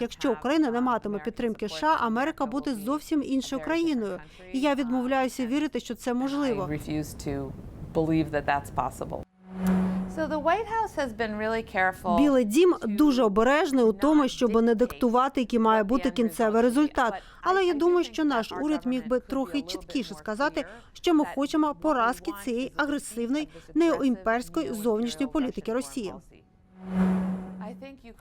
Якщо Україна не матиме підтримки США, Америка буде зовсім іншою країною. І я відмовляюся вірити, що це можливо. Білий дім дуже обережний у тому, щоб не диктувати, який має бути кінцевий результат. Але я думаю, що наш уряд міг би трохи чіткіше сказати, що ми хочемо поразки цієї агресивної неоімперської зовнішньої політики Росії.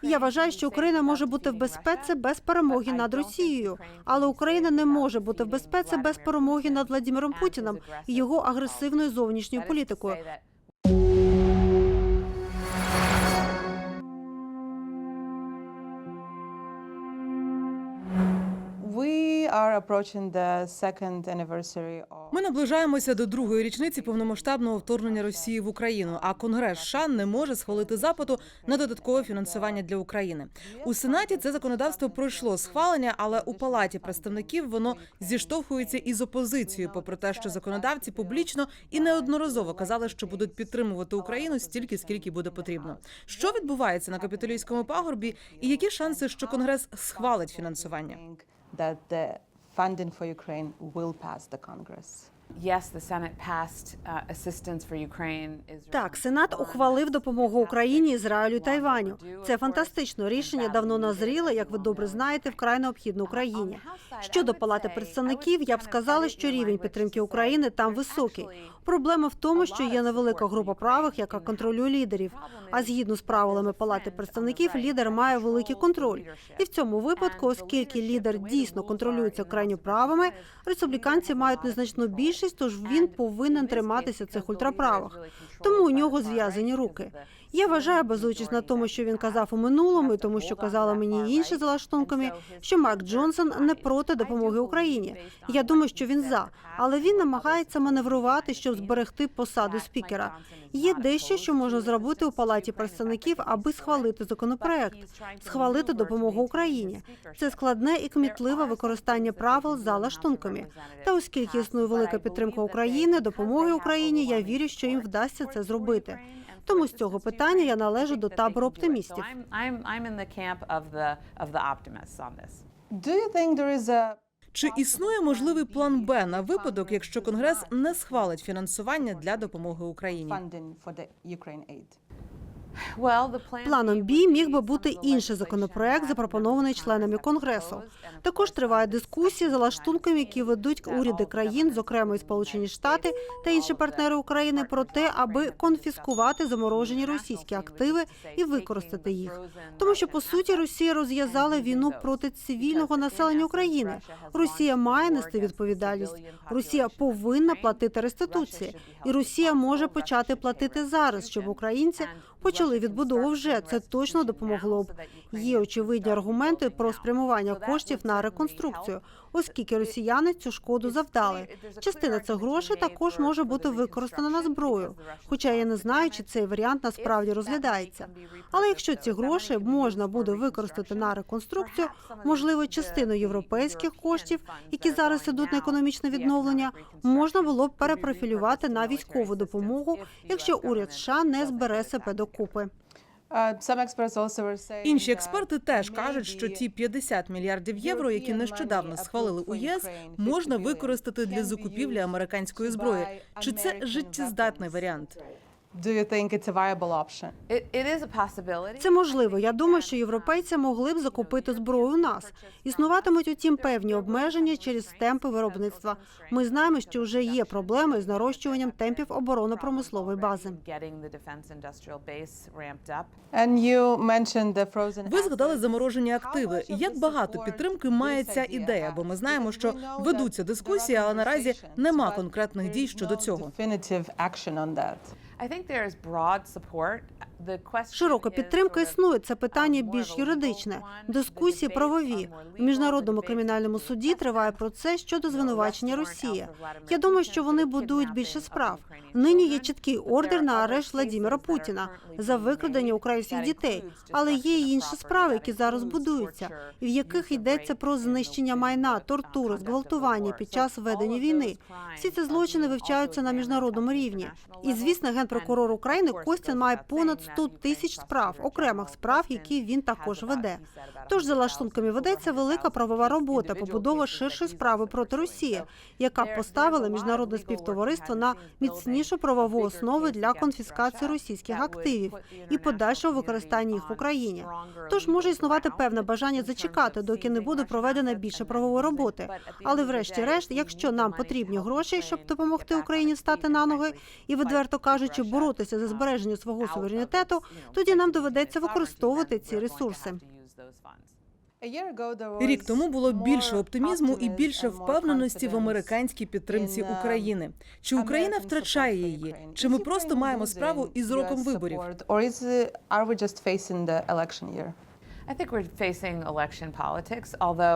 Я вважаю, що Україна може бути в безпеці без перемоги над Росією, але Україна не може бути в безпеці без перемоги над Владимиром Путіним і його агресивною зовнішньою політикою. Ми наближаємося до другої річниці повномасштабного вторгнення Росії в Україну. А Конгрес США не може схвалити запиту на додаткове фінансування для України. У Сенаті це законодавство пройшло схвалення, але у палаті представників воно зіштовхується із опозицією, попри те, що законодавці публічно і неодноразово казали, що будуть підтримувати Україну стільки, скільки буде потрібно. Що відбувається на капітолійському пагорбі, і які шанси, що Конгрес схвалить фінансування? that the funding for Ukraine will pass the Congress. Uh. Так, Сенат ухвалив допомогу Україні, Ізраїлю і Тайваню. Це фантастично рішення давно назріле, як ви добре знаєте, вкрай необхідно Україні. Щодо палати представників, я б сказала, що рівень підтримки України там високий. Проблема в тому, що є невелика група правих, яка контролює лідерів. А згідно з правилами палати представників, лідер має великий контроль. І в цьому випадку, оскільки лідер дійсно контролюється крайньо правими, республіканці мають незначну більшість, тож він повинен триматися цих ультраправих. Тому у нього зв'язані руки. Я вважаю, базуючись на тому, що він казав у минулому, і тому що казали мені інші за лаштунками, що Марк Джонсон не проти допомоги Україні. Я думаю, що він за, але він намагається маневрувати, щоб зберегти посаду спікера. Є дещо, що можна зробити у палаті представників, аби схвалити законопроект, схвалити допомогу Україні. Це складне і кмітливе використання правил за лаштунками. Та оскільки існує велика підтримка України, допомоги Україні, я вірю, що їм вдасться це зробити. Тому з цього питання я належу до табору оптимістів. Чи існує можливий план Б на випадок, якщо Конгрес не схвалить фінансування для допомоги Україні? Планом Бі міг би бути інший законопроект, запропонований членами конгресу. Також триває дискусія за лаштунками, які ведуть уряди країн, зокрема і Сполучені Штати та інші партнери України, про те, аби конфіскувати заморожені російські активи і використати їх. Тому що по суті Росія розв'язала війну проти цивільного населення України. Росія має нести відповідальність. Росія повинна платити реституції, і Росія може почати платити зараз, щоб українці почали відбудову вже. Це точно допомогло б. Є очевидні аргументи про спрямування коштів на реконструкцію, оскільки росіяни цю шкоду завдали. Частина цих грошей також може бути використана на зброю. Хоча я не знаю, чи цей варіант насправді розглядається. Але якщо ці гроші можна буде використати на реконструкцію, можливо, частину європейських коштів, які зараз ідуть на економічне відновлення, можна було б перепрофілювати на військову допомогу, якщо уряд США не збере себе докупи. Інші експерти теж кажуть, що ті 50 мільярдів євро, які нещодавно схвалили у єС, можна використати для закупівлі американської зброї. Чи це життєздатний варіант? Do you think it's a viable option? It, it is a possibility. Це можливо. Я думаю, що європейці могли б закупити зброю у нас. Існуватимуть утім певні обмеження через темпи виробництва. Ми знаємо, що вже є проблеми з нарощуванням темпів оборонно-промислової бази. Ви згадали заморожені активи. Як багато підтримки має ця ідея? Бо ми знаємо, що ведуться дискусії, але наразі нема конкретних дій щодо цього. I think there is broad support. Широка підтримка існує. Це питання більш юридичне. Дискусії правові в міжнародному кримінальному суді триває процес щодо звинувачення Росії. Я думаю, що вони будують більше справ. Нині є чіткий ордер на арешт Владимира Путіна за викрадення українських дітей, але є й інші справи, які зараз будуються, і в яких йдеться про знищення майна, тортури, зґвалтування під час ведення війни. Всі ці злочини вивчаються на міжнародному рівні. І звісно, генпрокурор України Костін має понад 100 тисяч справ, окремих справ, які він також веде. Тож за лаштунками ведеться велика правова робота, побудова ширшої справи проти Росії, яка поставила міжнародне співтовариство на міцнішу правову основу для конфіскації російських активів і подальшого використання їх в Україні. Тож може існувати певне бажання зачекати, доки не буде проведено більше правової роботи. Але, врешті-решт, якщо нам потрібні гроші, щоб допомогти Україні стати на ноги і, відверто кажучи, боротися за збереження свого суверенітету, тоді нам доведеться використовувати ці ресурси. Рік тому було більше оптимізму і більше впевненості в американській підтримці України. Чи Україна втрачає її? Чи ми просто маємо справу із роком виборів?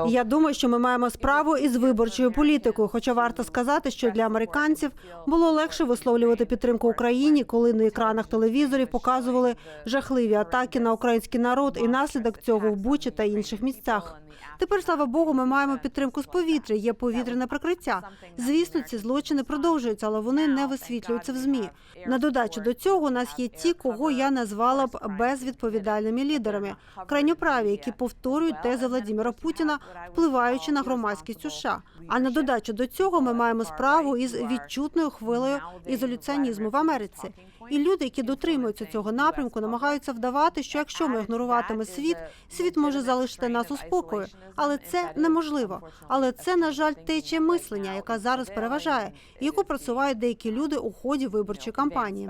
Я думаю, що ми маємо справу із виборчою політикою. Хоча варто сказати, що для американців було легше висловлювати підтримку Україні, коли на екранах телевізорів показували жахливі атаки на український народ і наслідок цього в Бучі та інших місцях. Тепер, слава Богу, ми маємо підтримку з повітря. Є повітряне прикриття. Звісно, ці злочини продовжуються, але вони не висвітлюються в змі. На додачу до цього у нас є ті, кого я назвала б безвідповідальними лідерами, крайньоправі, які повторюють тези Владимира Путіна, впливаючи на громадськість США. А на додачу до цього ми маємо справу із відчутною хвилею ізоляціонізму в Америці. І люди, які дотримуються цього напрямку, намагаються вдавати, що якщо ми ігноруватиме світ, світ може залишити нас у спокою. Але це неможливо. Але це, на жаль, течія мислення, яка зараз переважає, і яку просувають деякі люди у ході виборчої кампанії.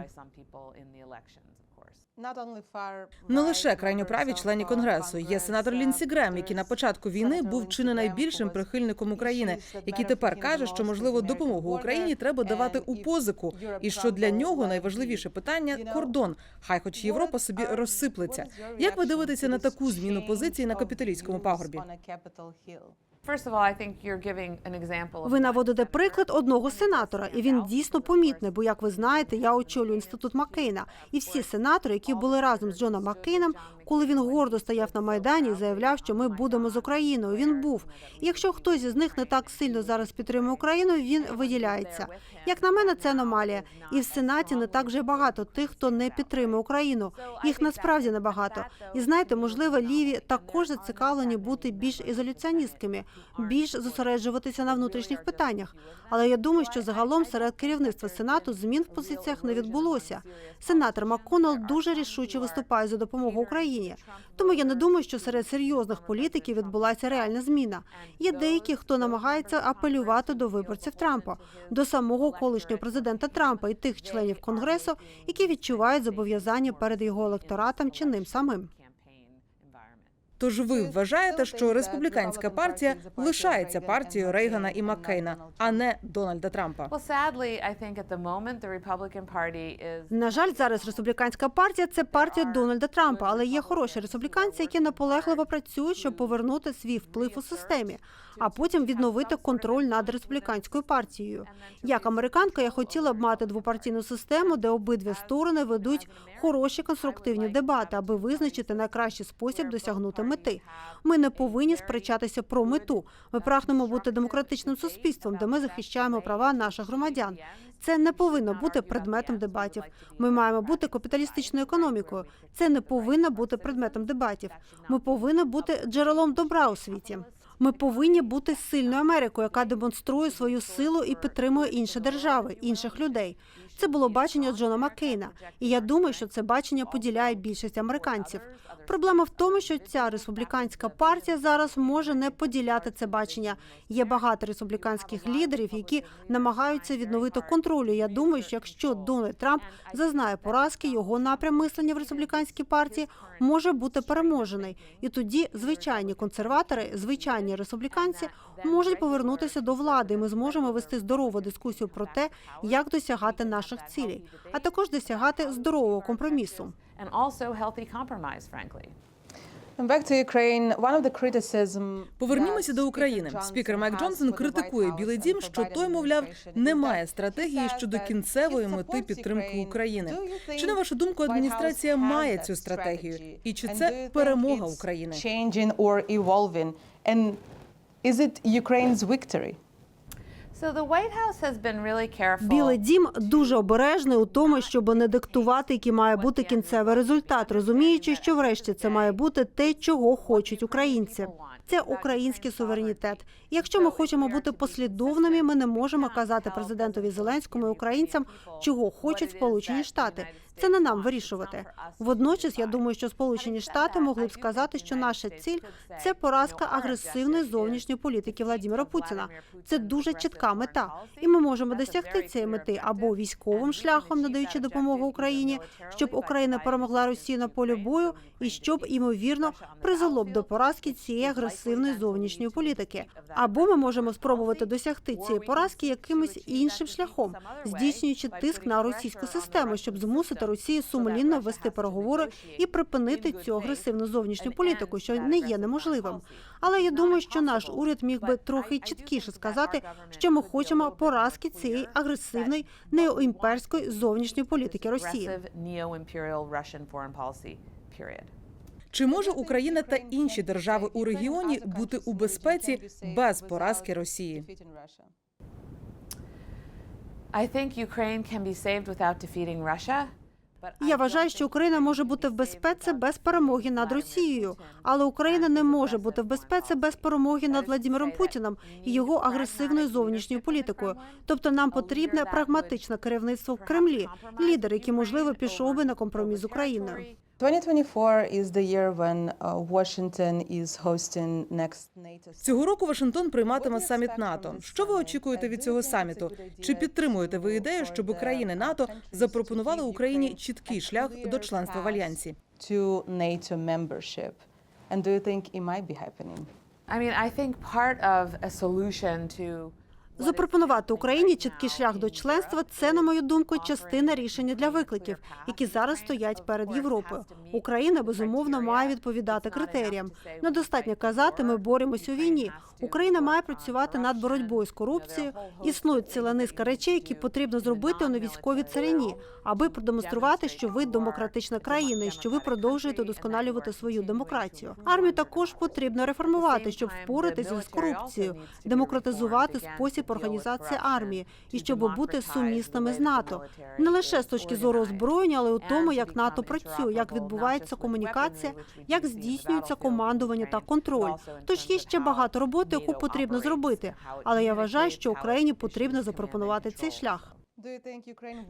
Не лише крайньоправі members члені конгресу. Є сенатор uh, Лінсі Грем, який на початку війни був чи не найбільшим прихильником України, який тепер каже, що можливо допомогу Україні треба давати у позику, і що для нього найважливіше питання кордон. Хай хоч Європа собі розсиплеться. Як ви дивитеся на таку зміну позиції на views пагорбі? Ви наводите приклад одного сенатора, і він дійсно помітний. Бо, як ви знаєте, я очолюю інститут Маккейна. І всі сенатори, які були разом з Джоном Маккейном, коли він гордо стояв на майдані і заявляв, що ми будемо з Україною. Він був. І якщо хтось із них не так сильно зараз підтримує Україну, він виділяється. Як на мене, це аномалія. І в сенаті не так вже багато тих, хто не підтримує Україну. Їх насправді небагато. І знаєте, можливо, ліві також зацікавлені бути більш ізоляціоністками, більш зосереджуватися на внутрішніх питаннях. Але я думаю, що загалом серед керівництва сенату змін в позиціях не відбулося. Сенатор МакКоннелл дуже рішуче виступає за допомогу Україні. Тому я не думаю, що серед серйозних політиків відбулася реальна зміна. Є деякі, хто намагається апелювати до виборців Трампа, до самого колишнього президента Трампа і тих членів конгресу, які відчувають зобов'язання перед його електоратом чи ним самим. Тож ви вважаєте, що республіканська партія лишається партією Рейгана і Маккейна, а не Дональда Трампа? На жаль, зараз республіканська партія це партія Дональда Трампа, але є хороші республіканці, які наполегливо працюють, щоб повернути свій вплив у системі, а потім відновити контроль над республіканською партією. Як американка, я хотіла б мати двопартійну систему, де обидві сторони ведуть хороші конструктивні дебати, аби визначити найкращий спосіб досягнути мети. Ми не повинні сперечатися про мету. Ми прагнемо бути демократичним суспільством, де ми захищаємо права наших громадян. Це не повинно бути предметом дебатів. Ми маємо бути капіталістичною економікою. Це не повинно бути предметом дебатів. Ми повинні бути джерелом добра у світі. Ми повинні бути сильною Америкою, яка демонструє свою силу і підтримує інші держави, інших людей. Це було бачення Джона Маккейна, і я думаю, що це бачення поділяє більшість американців. Проблема в тому, що ця республіканська партія зараз може не поділяти це бачення. Є багато республіканських лідерів, які намагаються відновити контроль. І Я думаю, що якщо Дональд Трамп зазнає поразки, його напрям мислення в республіканській партії може бути переможений. І тоді звичайні консерватори, звичайні республіканці можуть повернутися до влади. і Ми зможемо вести здорову дискусію про те, як досягати наших цілей, а також досягати здорового компромісу. Повернімося до України. Спікер Майк Джонсон критикує Білий Дім, що той, мовляв, не має стратегії щодо кінцевої мети підтримки. України. Чи на вашу думку, адміністрація має цю стратегію? І чи це перемога України? Changing or evolving, and is it Ukraine's victory? Білий дім дуже обережний у тому, щоб не диктувати, який має бути кінцевий результат, розуміючи, що врешті це має бути те, чого хочуть українці. Це український суверенітет. Якщо ми хочемо бути послідовними, ми не можемо казати президентові Зеленському і українцям, чого хочуть Сполучені Штати. Це не нам вирішувати. Водночас, я думаю, що Сполучені Штати могли б сказати, що наша ціль це поразка агресивної зовнішньої політики Владимира Путіна. Це дуже чітка мета, і ми можемо досягти цієї мети або військовим шляхом, надаючи допомогу Україні, щоб Україна перемогла Росію на полі бою, і щоб ймовірно призвело б до поразки цієї агресивної зовнішньої політики. Або ми можемо спробувати досягти цієї поразки якимось іншим шляхом, здійснюючи тиск на російську систему, щоб змусити Росію сумлінно вести переговори і припинити цю агресивну зовнішню політику, що не є неможливим. Але я думаю, що наш уряд міг би трохи чіткіше сказати, що ми хочемо поразки цієї агресивної неоімперської зовнішньої політики Росії. Чи може Україна та інші держави у регіоні бути у безпеці без поразки Росії? I think Ukraine can be saved without defeating Russia. Я вважаю, що Україна може бути в безпеці без перемоги над Росією, але Україна не може бути в безпеці без перемоги над Владимиром Путіним і його агресивною зовнішньою політикою. Тобто нам потрібне прагматичне керівництво в Кремлі, лідер, який можливо пішов би на компроміс з Україною. 2024 is the year when uh, Washington is hosting next NATO. Цього року Вашингтон прийматиме саміт НАТО. Що ви очікуєте від цього саміту? Чи підтримуєте ви ідею, щоб країни НАТО запропонували Україні чіткий шлях до членства в альянсі? to NATO membership? And do you think it might be happening? I mean, I think part of a solution to Запропонувати Україні чіткий шлях до членства це, на мою думку, частина рішення для викликів, які зараз стоять перед Європою. Україна безумовно має відповідати критеріям. Недостатньо казати, ми боремося у війні. Україна має працювати над боротьбою з корупцією. Існує ціла низка речей, які потрібно зробити у невійськовій царині, аби продемонструвати, що ви демократична країна і що ви продовжуєте удосконалювати свою демократію. Армію також потрібно реформувати, щоб впоратися з корупцією, демократизувати спосіб організації армії і щоб бути сумісними з НАТО. Не лише з точки зору озброєння, але й у тому, як НАТО працює, як відбувається комунікація, як здійснюється командування та контроль. Тож є ще багато роботи, яку потрібно зробити. Але я вважаю, що Україні потрібно запропонувати цей шлях.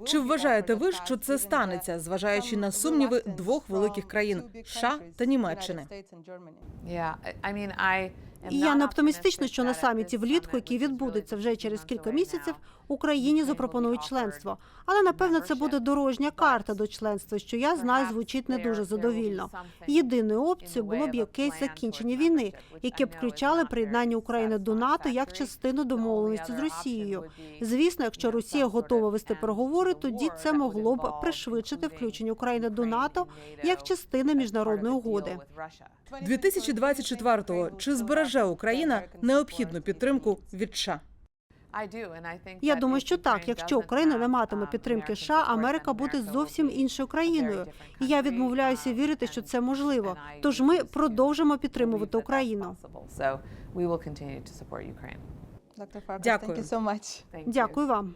Чи вважаєте ви, що це станеться, зважаючи на сумніви двох великих країн США та Німеччини? І я не оптимістична, що на саміті влітку, який відбудеться вже через кілька місяців, Україні запропонують членство. Але напевно це буде дорожня карта до членства, що я знаю, звучить не дуже задовільно. Єдиною опцією було б якесь закінчення війни, яке б включало приєднання України до НАТО як частину домовленості з Росією. Звісно, якщо Росія готова вести переговори, тоді це могло б пришвидшити включення України до НАТО як of міжнародної угоди. With Russia. 2024-го чи збереже Україна необхідну підтримку від США? Я думаю, що так. Якщо Україна не матиме um, підтримки США, Америка буде зовсім іншою країною. І я відмовляюся um, вірити, що це можливо. Тож ми продовжимо підтримувати Україну. Дякую. Дякую вам.